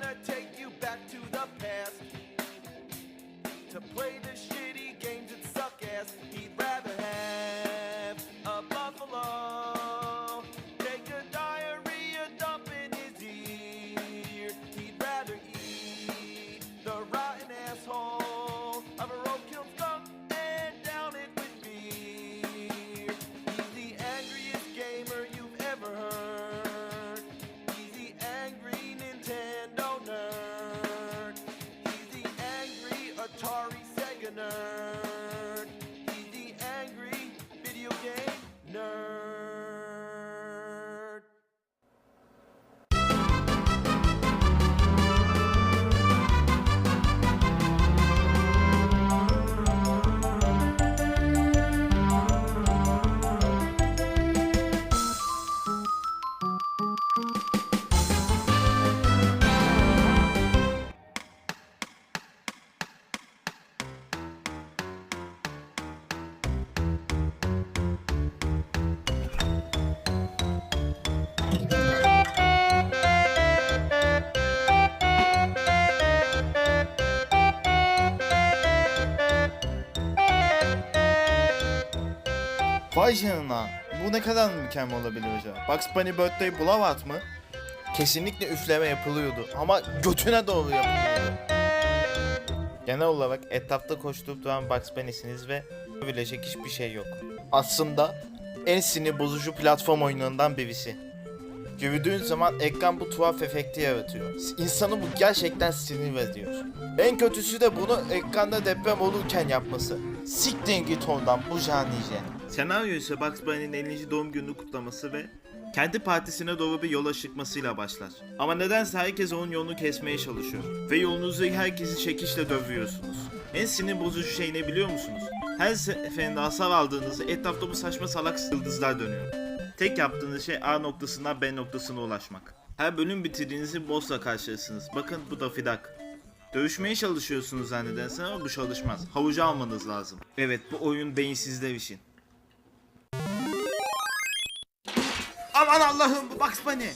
gonna take you back to the past to play the shitty games that suck ass. Vay canına. Bu ne kadar mükemmel olabilir acaba? Bugs Bunny Birthday Blowout mı? Kesinlikle üfleme yapılıyordu ama götüne doğru yapılıyordu. Genel olarak etrafta koşturup duran Bugs Bunny'siniz ve övülecek hiçbir şey yok. Aslında en sinir bozucu platform oyunlarından birisi. Yürüdüğün zaman ekran bu tuhaf efekti yaratıyor. İnsanı bu gerçekten sinir ediyor. En kötüsü de bunu ekranda deprem olurken yapması. Siktirin git ondan bu canice. Senaryo ise Bugs Bunny'nin 50. doğum gününü kutlaması ve kendi partisine doğru bir yola çıkmasıyla başlar. Ama nedense herkes onun yolunu kesmeye çalışıyor. Ve yolunuzu herkesi çekişle dövüyorsunuz. En sinir bozucu şey ne biliyor musunuz? Her seferinde hasar aldığınızda etrafta bu saçma salak yıldızlar dönüyor. Tek yaptığınız şey A noktasından B noktasına ulaşmak. Her bölüm bitirdiğinizde boss'la karşılaşırsınız. Bakın bu da Fidak. Dövüşmeye çalışıyorsunuz zannedersiniz ama bu çalışmaz. Havucu almanız lazım. Evet bu oyun beyinsizler için. Aman Allah'ım bu Bugs Bunny.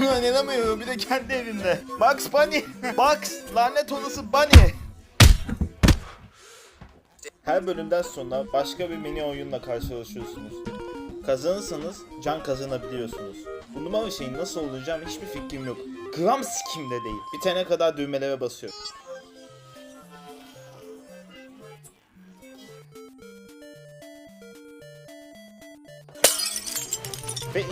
Buna inanamıyorum bir de kendi evinde. Bugs Bunny. Bugs lanet olası Bunny. Her bölümden sonra başka bir mini oyunla karşılaşıyorsunuz. Kazanırsanız can kazanabiliyorsunuz. Bu numara şeyin nasıl olacağım hiçbir fikrim yok. Gram sikimde değil. Bitene kadar düğmelere basıyorum.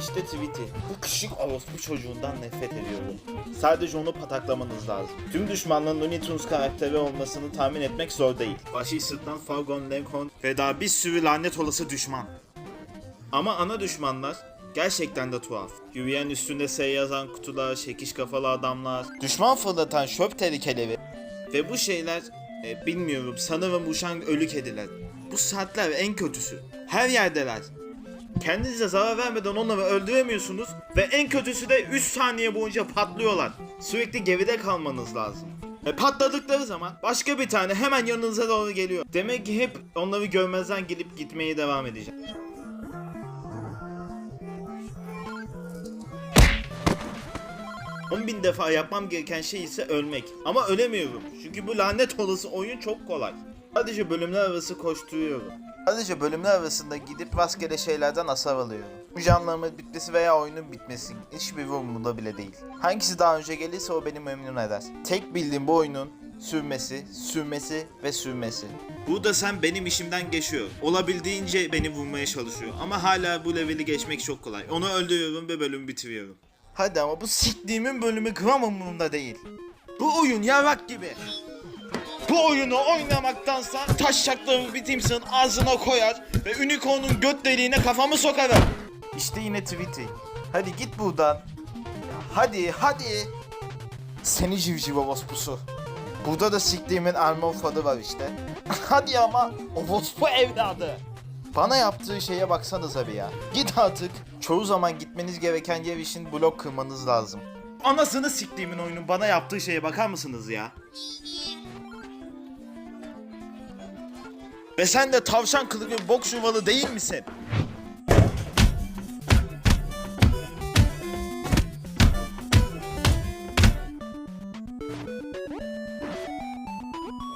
İşte tweet'i. Bu küçük orospu çocuğundan nefret ediyorum. Sadece onu pataklamanız lazım. Tüm düşmanların Looney Tunes karakteri olmasını tahmin etmek zor değil. Başı sırtlan Falcon, Leghorn ve daha bir sürü lanet olası düşman. Ama ana düşmanlar gerçekten de tuhaf. Yürüyen üstünde S yazan kutular, şekiş kafalı adamlar, düşman fırlatan şöp tehlikeleri ve bu şeyler e, bilmiyorum sanırım uçan ölü kediler. Bu saatler en kötüsü. Her yerdeler. Kendinize zarar vermeden onları öldüremiyorsunuz ve en kötüsü de 3 saniye boyunca patlıyorlar. Sürekli geride kalmanız lazım. Ve patladıkları zaman başka bir tane hemen yanınıza doğru geliyor. Demek ki hep onları görmezden gelip gitmeye devam edeceğim. Bin defa yapmam gereken şey ise ölmek. Ama ölemiyorum. Çünkü bu lanet olası oyun çok kolay. Sadece bölümler arası koşturuyorum. Sadece bölümler arasında gidip rastgele şeylerden hasar alıyorum. Bu canlarımın bitmesi veya oyunun bitmesi hiçbir umurumda bile değil. Hangisi daha önce gelirse o beni memnun eder. Tek bildiğim bu oyunun sürmesi, sürmesi ve sürmesi. Burada sen benim işimden geçiyor. Olabildiğince beni vurmaya çalışıyor. Ama hala bu leveli geçmek çok kolay. Onu öldürüyorum ve bölümü bitiriyorum. Hadi ama bu siktiğimin bölümü gram umurumda değil. Bu oyun yarak gibi. Bu oyunu oynamaktansa taş şaklarımı bir timsahın ağzına koyar ve Unicorn'un göt deliğine kafamı sokarım. İşte yine tweet'i. Hadi git buradan. Hadi hadi. Seni civciv orospusu. Burada da siktiğimin armor fadı var işte. hadi ama orospu evladı. Bana yaptığı şeye baksanıza bir ya. Git artık. Çoğu zaman gitmeniz gereken yer için blok kırmanız lazım. Anasını siktiğimin oyunun bana yaptığı şeye bakar mısınız ya? Ve sen de tavşan kılıklı bok çuvalı değil misin?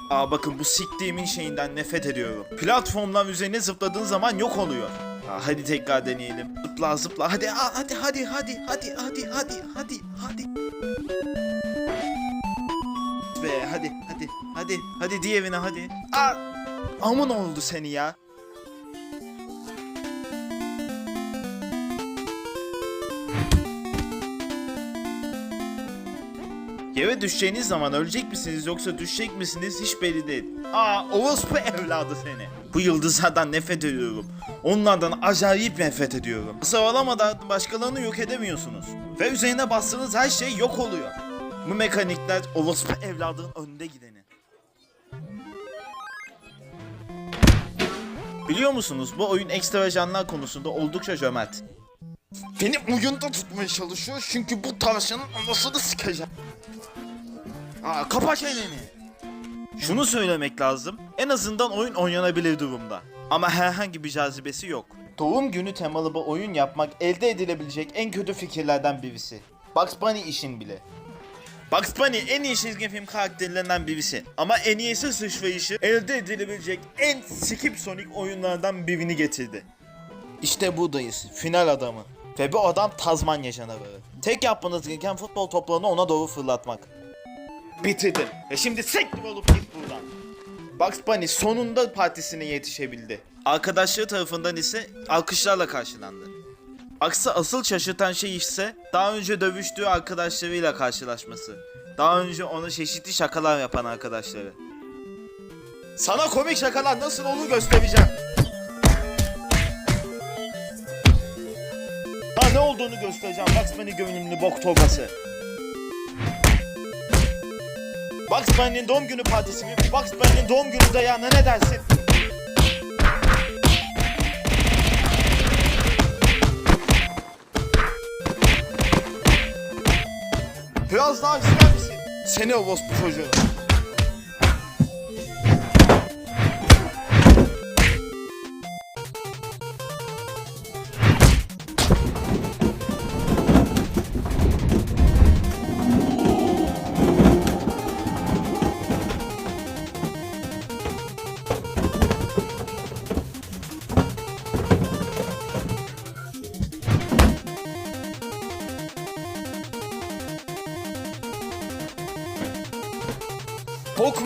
Aa bakın bu siktiğimin şeyinden nefret ediyorum. Platformdan üzerine zıpladığın zaman yok oluyor. Aa, hadi tekrar deneyelim. Zıpla zıpla hadi aa, hadi hadi hadi hadi hadi hadi hadi hadi. Be hadi hadi hadi hadi diğerine hadi. Aa amın oldu seni ya. Yere düşeceğiniz zaman ölecek misiniz yoksa düşecek misiniz hiç belli değil. Aa orospu evladı seni. Bu yıldızlardan nefret ediyorum. Onlardan acayip nefret ediyorum. Sıralamada başkalarını yok edemiyorsunuz. Ve üzerine bastığınız her şey yok oluyor. Bu mekanikler orospu evladının önünde gideni. Biliyor musunuz bu oyun ekstrajanlar konusunda oldukça cömert. Beni oyunda tutmaya çalışıyor çünkü bu tavşanın anasını sikeceğim. Aa, kapa çeneni. Şunu söylemek lazım. En azından oyun oynanabilir durumda. Ama herhangi bir cazibesi yok. Doğum günü temalı bir oyun yapmak elde edilebilecek en kötü fikirlerden birisi. Bugs Bunny işin bile. Bugs Bunny en iyi çizgi film karakterlerinden birisi. Ama en iyisi sıçrayışı elde edilebilecek en skip sonic oyunlardan birini getirdi. İşte buradayız. Final adamı. Ve bu adam Tazmanya canavarı. Tek yapmanız gereken futbol toplarını ona doğru fırlatmak. Bitirdim. E şimdi sektir olup git buradan. Bugs Bunny sonunda partisine yetişebildi. Arkadaşları tarafından ise alkışlarla karşılandı. Aksi asıl şaşırtan şey ise daha önce dövüştüğü arkadaşlarıyla karşılaşması. Daha önce ona çeşitli şakalar yapan arkadaşları. Sana komik şakalar nasıl olur göstereceğim. Ha ne olduğunu göstereceğim. Bugs Bunny görünümlü bok torbası. Bugs Bunny'nin doğum günü partisi mi? Bugs Bunny'nin doğum günü dayağına ne dersin? Biraz daha ister misin? Seni orospu çocuğu.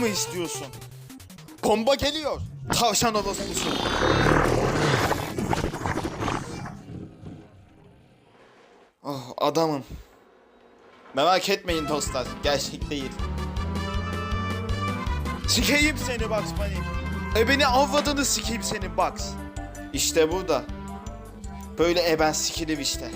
Mu istiyorsun? Bomba geliyor. Tavşan orospusu. Oh adamım. Merak etmeyin dostlar. Gerçek değil. Sikeyim seni Bugs Bunny. Ebeni avradını sikeyim senin Bugs. İşte burada. Böyle eben sikilir işte.